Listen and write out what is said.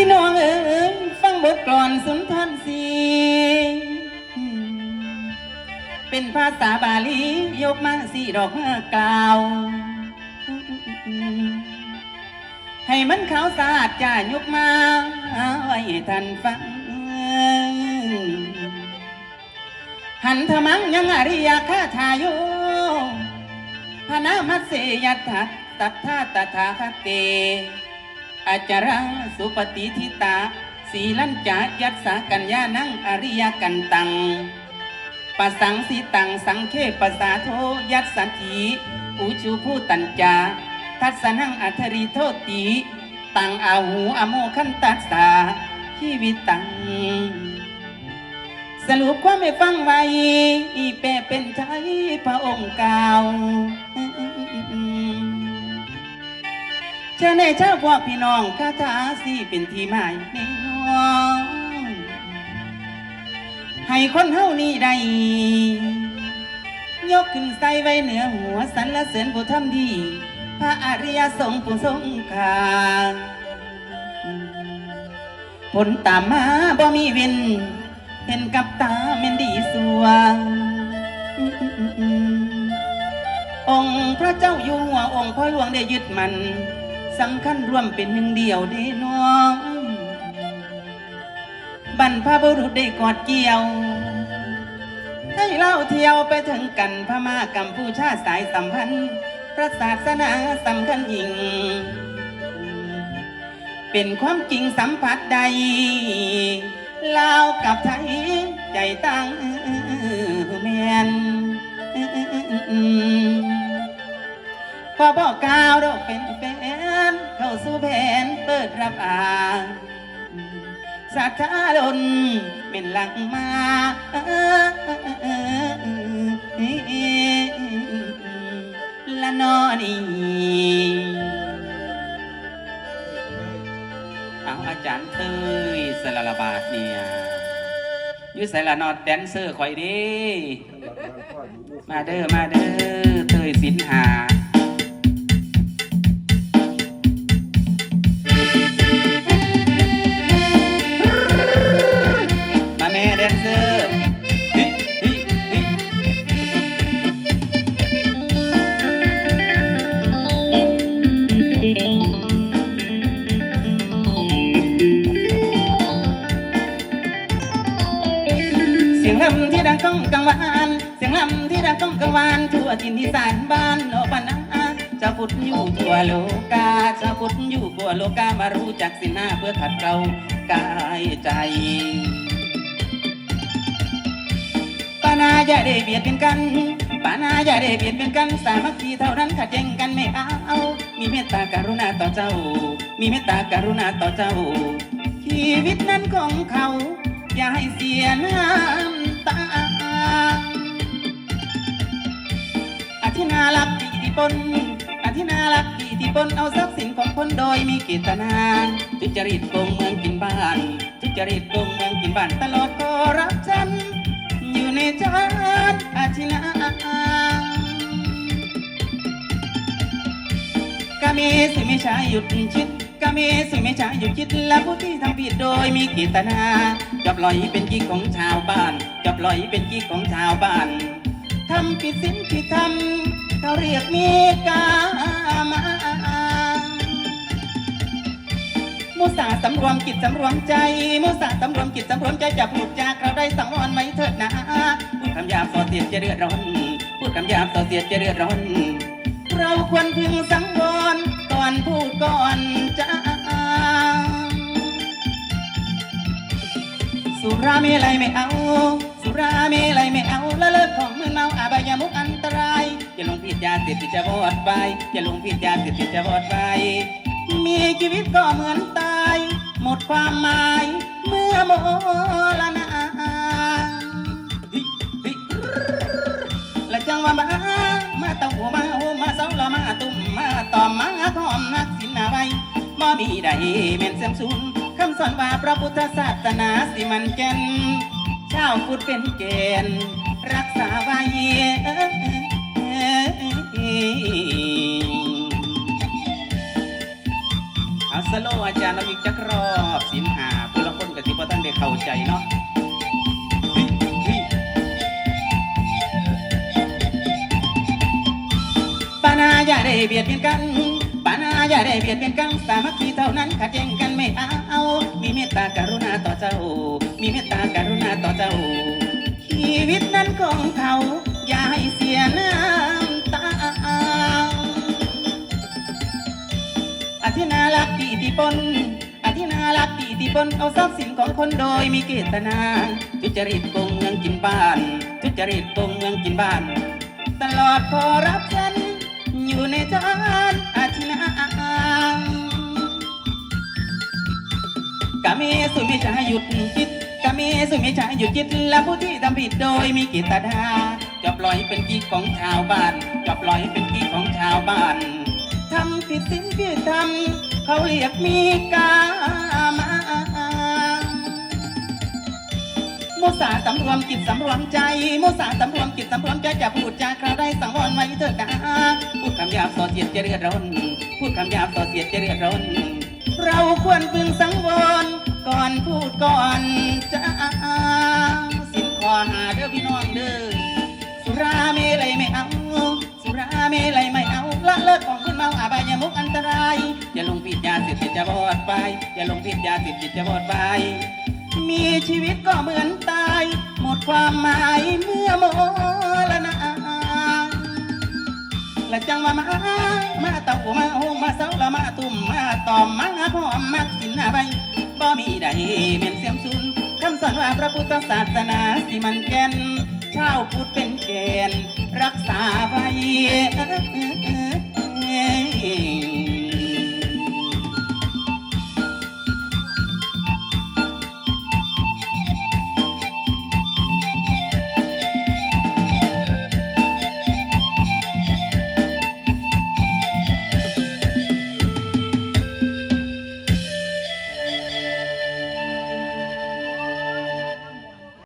พี่น้องเอ๋ยฟังบทกลอนสุนทรสีเป็นภาษาบาลียกมาสี่ดอกมากล่าว ให้มันขาวสะอาดจ้ายกมาไว้ให้ท่านฟัง หันธมังยังอริยคาทาโยพนามัสเสยัตถะตัทธาตถาคเต อาจาราสุปฏิทิตา สีลัญจายัตสากัญญานังอริยกันตังปะสังสีตังสังเคปสาโทยัตสันทีอุชูผู้ตัญจา ทัศนังอัทริโทติตังอาหูอโมคันตัสสาชีวิตตัง สรุปความไม่ฟังไว้อีแปเป็นไทยพระองค์เก่า เชื่อในเจ้าพวกพี่น้องคาถาสีเป็นที่หมายในน้องให้คนเฮานี่ได้ ยกขึ้นใส่ไว้เหนือหัวสรรเสริญผู้ทำดี พระอริยสงฆ์ผู้ทรงคาผลตามมาบ่มีเว้นเห็นกับตาเม่นดีสวงองค์พระเจ้าอยู่หัวองค์พ่อหลวงได้ยึดมัน สำคัญร่วมเป็นหนึ่งเดียวเด้น้อง บรรพบุรุษได้กอดเกี่ยว ให้เล่าเที่ยวไปถึงกันพม่ากัมพูชาสายสัมพันธ์พระศาสนาสำคัญยิ่ง เป็นความจริงสัมผัสใดลาวกับไทยใจตั้งแมน พอบอกกล่าวเราเป็นแฟนเข้าสู่แผนเปิดรับอ่านสัทธาดนเป็นหลังมาละนอนี่เอาอาจารย์เตยสลาลาบาทเนี่ยยุสละนอดแดนเซอร์คอยดี มาเด้อมาเด้อเตยสินหา ลำที่ดังก้องกังวานทั่วทินที่สานบ้านโนปนาจะพุทธอยู่ทั่วโลกาจะพุทธอยู่ทั่วโลกามารู้จักสินหน้าเพื่อขัดเกลากายใจปานาอย่าได้เบียดเป็นกันปานาอย่าได้เบียดเป็นกัน สามัคคีเท่านั้นขัดแย้งกันไม่เอา มีเมตตากรุณาต่อเจ้า มีเมตตากรุณาต่อเจ้า ชีวิตนั้นของเขา อย่าให้เสียน้ำตา อธินารักอิทธิพลอธินารักอิทธิพลเอาทรัพย์สินของคนโดยมีเกตนาทุจริตโกงเมืองกินบ้านทุจริตโกงเมืองกินบ้านตลอดคอร์รัปชันอยู่ในจานอาชินากาเมสุไม่ใช่หยุดคิดกาเมสุไม่ใช่หยุดคิดและผู้ที่ทำผิดโดยมีเกตนาจับลอยเป็นกิ๊กของชาวบ้านจับลอยเป็นกิ๊กของชาวบ้าน ทำผิดศีลผิดธรรมเขาเรียกมีกามามุสาสำรวมจิตสำรวมใจ มุสาสำรวมจิตสำรวมใจจะพูดจากเราได้สังวรไว้เถิดนะพูดคำหยาบส่อเสียดจะเดือดร้อนพูดคำหยาบส่อเสียดจะเดือดร้อน เราควรพึงสังวรก่อนพูดก่อนจะ สุราเมลัยไม่เอา สุราเมลัยไม่เอาละเลิกของมึนเมาอาบายามุกอันตรายอย่าลงผิดยาเสพติดจะบอดไปอย่าลงผิดยาเสพติดจะบอดไป มีชีวิตก็เหมือนตาย หมดความหมายเมื่อโมลนาฮิฮิและจังว่ามามาต้าหัวมาโหมาเสาละมาตุ่มมาตอมมาหอมนักสินนาไว้บ่มีใดแม่นเสียมสูน คำสอนว่าพระพุทธศาสนาสิมันแก่นชาวพุทธเป็นเกณฑ์รักษาไว้เอาสโลอาจารย์เราอีกจักรอบเสียงใจเนาะเฮ้ยเฮ้ยปานาอย่าได้เบียดเบียนกันปานาอย่าได้เบียดเบียนกันสามัคคีเท่านั้นขัดแย้งกันไม่เอา เมตตากรุณาต่อเจ้า ชีวิตนั้นของเขา อย่าให้เสียน้ำตาอธินารักที่อิทธิพลอธินารักที่อิทธิพลเอาทรัพย์สินของคนโดยมีเกตนา ทุจริตโกงเงินกินบ้าน ทุจริตโกงเงินกินบ้าน ตลอดขอรับฉัน อยู่ในจานอาธินากาเมสุมิชาหยุดคิด มีสุมิชาหยุดคิดและผู้ที่ทำผิดโดยมีกิตดาจะปล่อยเป็นกิ๊กของชาวบ้านจะปล่อยเป็นกิ๊กของชาวบ้านทำผิดสิ่งที่ทำเขาเรียกมีกามามุสาสำรวมจิตสำรวมใจมุสาสำรวมจิตสำรวมใจจะพูดจาคราวได้สังวรไว้เถอะกาพูดคำหยาบส่อเสียดจะเรียดร้นพูดคำหยาบส่อเสียดจะเรียดร้นเราควรพึงสังวร ก่อนพูดก่อนจะสินขอหาเด้อพี่น้องเด้อสุราเมลัยไม่เอา สุราเมลัยไม่เอาละเลิกของคุณเมาอาบายมุกอันตรายอย่าลงผิดยาเสพติดจะบอดไปอย่าลงผิดยาเสพติดจะบอดไปมีชีวิตก็เหมือนตาย หมดความหมายเมื่อโมละนาละจังมามา มาเต่ามาโฮมาเสาละมาตุ่มมาตอมมาหอมมาสินหาใบ บ่มีใดเม่นเสียมสุนคำสอนว่าพระพุทธศาสนาสิมันแก่นชาวพุทธเป็นเกณฑ์รักษา